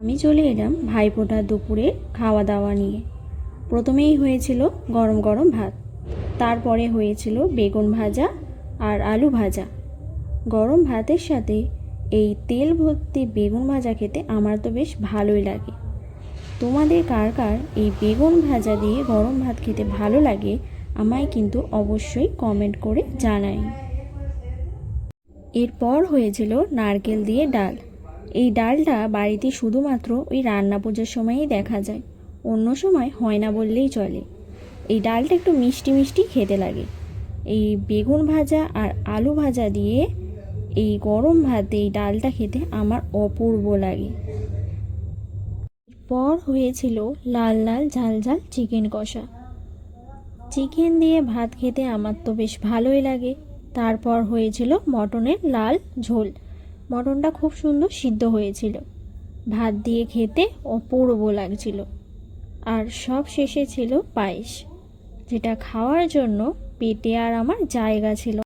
আমি চলে এলাম ভাইফোঁটার দুপুরে খাওয়া দাওয়া নিয়ে। প্রথমেই হয়েছিল গরম গরম ভাত, তারপরে হয়েছিল বেগুন ভাজা আর আলু ভাজা। গরম ভাতের সাথে এই তেল ভর্তি বেগুন ভাজা খেতে আমার তো বেশ ভালোই লাগে। তোমাদের কার কার এই বেগুন ভাজা দিয়ে গরম ভাত খেতে ভালো লাগে আমায় কিন্তু অবশ্যই কমেন্ট করে জানাই। এরপর হয়েছিল নারকেল দিয়ে ডাল। এই ডালটা বাড়িতে শুধুমাত্র ওই রান্না পুজোর সময়ই দেখা যায়। অন্য সময় হয় না বললেই চলে। এই ডালটা একটু মিষ্টি মিষ্টি খেতে লাগে। এই বেগুন ভাজা আর আলু ভাজা দিয়ে এই গরম ভাতে এই ডালটা খেতে আমার অপূর্ব লাগে। পর হয়েছিল লাল লাল ঝাল ঝাল চিকেন কষা। চিকেন দিয়ে ভাত খেতে আমার তো বেশ ভালোই লাগে। তারপর হয়েছিল মটনের লাল ঝোল। মটনটা খুব সুন্দর সিদ্ধ হয়েছিল। ভাত দিয়ে খেতে অপূর্ব লাগছিল। আর সব শেষে ছিল পায়েস, যেটা খাওয়ার জন্য পেটে আর আমার জায়গা ছিল